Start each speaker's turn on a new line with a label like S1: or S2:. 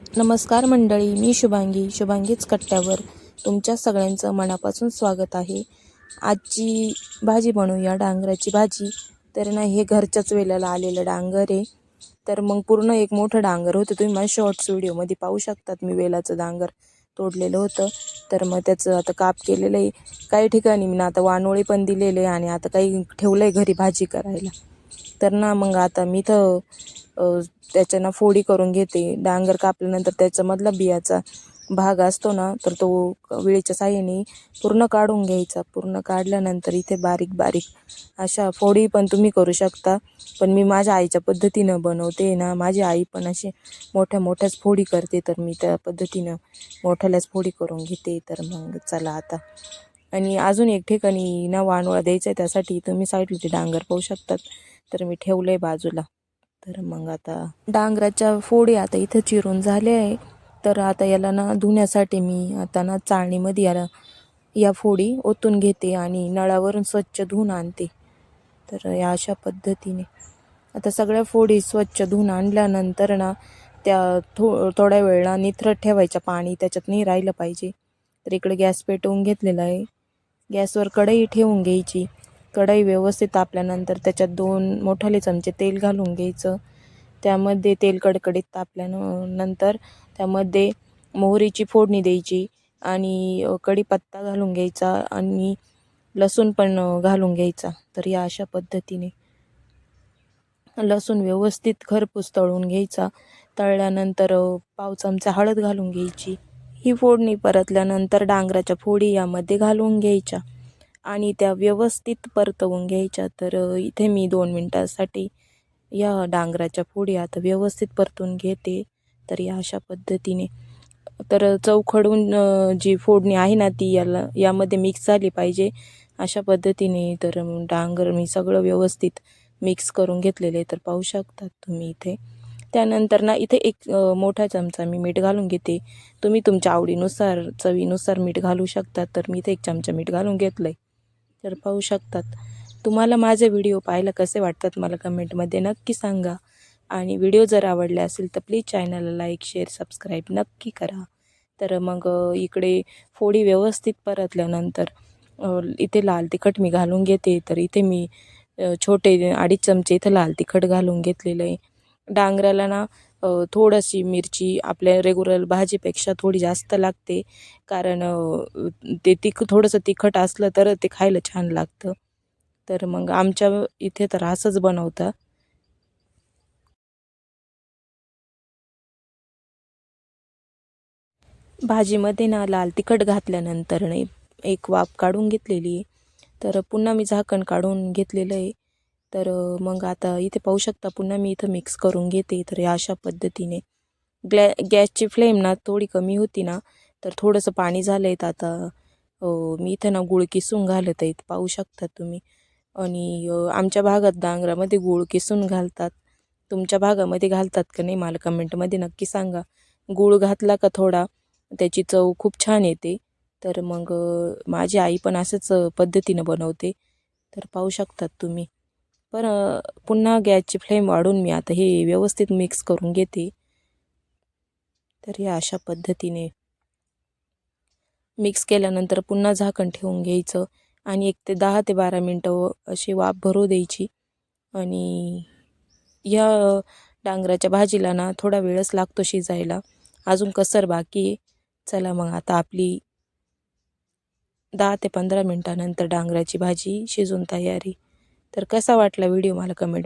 S1: नमस्कार मंडळी मी शुभांगी शुभांगीच कट्ट्यावर तुमच्या सगळ्यांचं मनापासून स्वागत आहे. आजची भाजी बनवूया डांगराची भाजी. तर ना हे घरच्याच वेळेला आलेलं डांगर आहे. तर मग पूर्ण एक मोठं डांगर होतं. तुम्ही माझ्या शॉर्ट्स व्हिडिओमध्ये पाहू शकतात मी वेलाचं डांगर तोडलेलं होतं. तर मग त्याचं आता काप केलेलं आहे. काही ठिकाणी मी ना आता वानोळी पण दिलेले आहे आणि आता काही ठेवलं आहे घरी भाजी करायला. तर ना मग आता मी तर त्याच्यानं फोडी करून घेते. डांगर कापल्यानंतर त्याच्यामधला बियाचा भाग असतो ना तर तो विळीच्या साह्याने पूर्ण काढून घ्यायचा. पूर्ण काढल्यानंतर इथे बारीक बारीक अशा फोडी पण तुम्ही करू शकता. पण मी माझ्या आईच्या पद्धतीनं बनवते ना माझी आई पण अशी मोठ्या मोठ्याच फोडी करते तर मी त्या पद्धतीनं मोठ्याल्याच फोडी करून घेते. तर मग चला आता. आणि अजून एक ठिकाणी ना वानोळा द्यायचा आहे त्यासाठी तुम्ही साईडला ते डांगर पाहू शकतात. तर मी ठेवलं आहे बाजूला. तर मग आता डांगराच्या फोडी आता इथं चिरून झाले आहे. तर आता याला ना धुण्यासाठी मी आता ना चाळणीमध्ये याला या फोडी ओतून घेते आणि नळावरून स्वच्छ धुवून आणते. तर या अशा पद्धतीने आता सगळ्या फोडी स्वच्छ धुवून आणल्यानंतर ना त्या थो थोड्या वेळा निथरत ठेवायच्या पाणी त्याच्यात नाही राहिलं पाहिजे. तर इकडे गॅस पेटवून घेतलेला आहे. गॅसवर कढई ठेवून घ्यायची. कढई व्यवस्थित तापल्यानंतर त्याच्यात दोन मोठाले चमचे तेल घालून घ्यायचं. त्यामध्ये तेल कडकडीत तापल्यानं नंतर त्यामध्ये मोहरीची फोडणी द्यायची आणि कढीपत्ता घालून घ्यायचा आणि लसूण पण घालून घ्यायचा. तर या अशा पद्धतीने. लसूण व्यवस्थित खरपूस तळून घ्यायचा. तळल्यानंतर पाव चमचा हळद घालून घ्यायची. ही फोडणी परतल्यानंतर डांगराच्या फोडी यामध्ये घालून घ्यायच्या. आणि त्या व्यवस्थित परतवून घ्यायच्या. तर इथे मी दोन मिनटासाठी या डांगराच्या फोडी आता व्यवस्थित परतून घेते. तर या अशा पद्धतीने. तर चौखडून जी फोडणी आहे ना ती याला यामध्ये मिक्स झाली पाहिजे. अशा पद्धतीने तर डांगर मी सगळं व्यवस्थित मिक्स करून घेतलेले तर पाहू शकतात तुम्ही इथे. त्यानंतर ना इथे एक मोठा चमचा मी मीठ घालून घेते. तुम्ही तुमच्या आवडीनुसार चवीनुसार मीठ घालू शकतात तर मी इथे एक चमचा मीठ घालून घेतलं आहे तर पाहू शकतात. तुम्हाला माझे व्हिडिओ पाहायला कसे वाटतात मला कमेंटमध्ये नक्की सांगा. आणि व्हिडिओ जर आवडले असेल तर प्लीज चॅनलला लाईक शेअर सबस्क्राईब नक्की करा. तर मग इकडे फोडी व्यवस्थित परतल्यानंतर इथे लाल तिखट मी घालून घेते. तर इथे मी छोटे अडीच चमचे इथं लाल तिखट घालून घेतलेलं आहे. डांगराला ना थोडीशी मिरची आपल्या रेग्युलर भाजीपेक्षा थोडी जास्त लागते. कारण ते तिख थोडंसं तिखट असलं तर ते खायला छान लागतं. तर मग आमच्या इथे तर असंच बनवतं. भाजीमध्ये ना लाल तिखट घातल्यानंतर एक वाफ काढून घेतलेली आहे. तर पुन्हा मी झाकण काढून घेतलेलं आहे. तर मग आता इथे पाहू शकता पुन्हा मी इथं मिक्स करून घेते. तर या अशा पद्धतीने. ग्लॅ गॅसची फ्लेम ना थोडी कमी होती ना तर थोडंसं पाणी झालं आहे आता मी इथं ना गुळ किसून घालत आहेत पाहू शकता तुम्ही. आणि आमच्या भागात डांगरामध्ये गुळ किसून घालतात. तुमच्या भागामध्ये घालतात का नाही मला कमेंटमध्ये नक्की सांगा. गूळ घातला का थोडा? त्याची चव खूप छान येते. तर मग माझी आई पण असंच पद्धतीनं बनवते. तर पाहू शकतात तुम्ही. पण पुन्हा गॅसची फ्लेम वाढून मी आता हे व्यवस्थित मिक्स करून घेते. तर या अशा पद्धतीने मिक्स केल्यानंतर पुन्हा झाकण ठेवून घ्यायचं आणि एक ते दहा ते बारा मिनटं अशी वाफ भरू द्यायची. आणि या डांगराच्या भाजीला ना थोडा वेळच लागतो शिजायला. अजून कसर बाकी आहे. चला मग आता आपली दहा ते पंधरा मिनटानंतर डांगराची भाजी शिजून तयारी तर कसा वाटला व्हिडिओ मला कमेंट